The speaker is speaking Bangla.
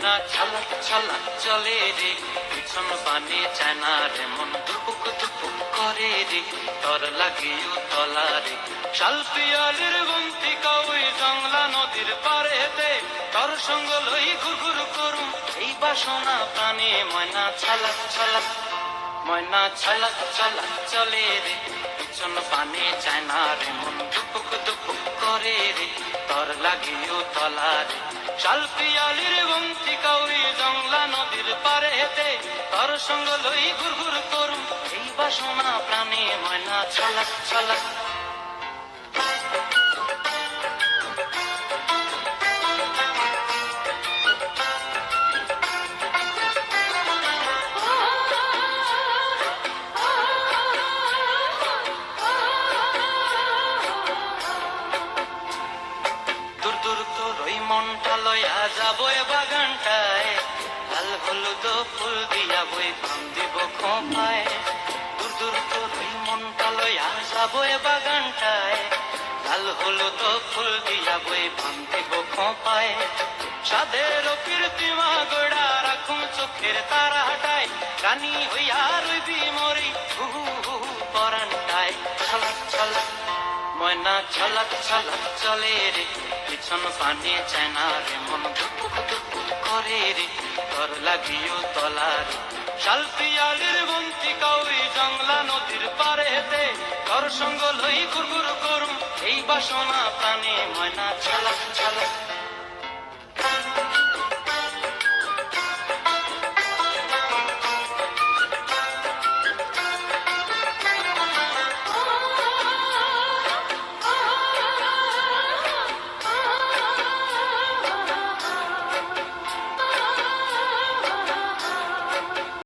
ময়না ছালা ছালা চলে রে। পিছন পানে চায় না রে, মন দুপুক দুপুক করে রে। তর লাগিও তলা রে। শাল পিয়ালির বন্তি কাউই জংলা নদীর পারেতে তর সঙ্গ লই ঘুরঘুর করুম, এই বাসনা প্রাণে। ময়না ছালা ছালা, ময়না ছালা ছালা, চলে রে। পিছন পানে চায় না রে, মন দুপুক দুপুক করে রে। তর লাগিও তলা রে। শাল পিয়ালির বন্তি হেতে তর সঙ্গ লই ঘুরঘুর করুম। এই বাসনা প্রাণে ময়না ছালা ছালা। দূর দূর তোর ওই মনটা লয়া যাব এ বাগানটায় লাল হলুদ ফুল দিয়া বই দিব খোপায় দূর দূর ওই মনটা লয়া যাব এ বাগানটায়। লাল হলুদ ফুল দিয়া বই দিব খোপায় সাদের কীর্তিমা গোড়া রাখুন চোখের তারা হাটায় রানী হইয়া রইবি মরি হু হু পরানটায়। ছলক ছলক, ময়না, ছলক ছলক চলে রে। পিছন পানে চায় না রে, মন দুপুক দুপুক করে রে। তোর লাগিও তলার শালপিয়ালির শাল পিয়ালির বন্তি কাউরি জংলা নদীর পারে হেতে ঘর সঙ্গ লই ঘুরঘুর করুম, এই বাসনা প্রাণে ময়না ছলক ছলক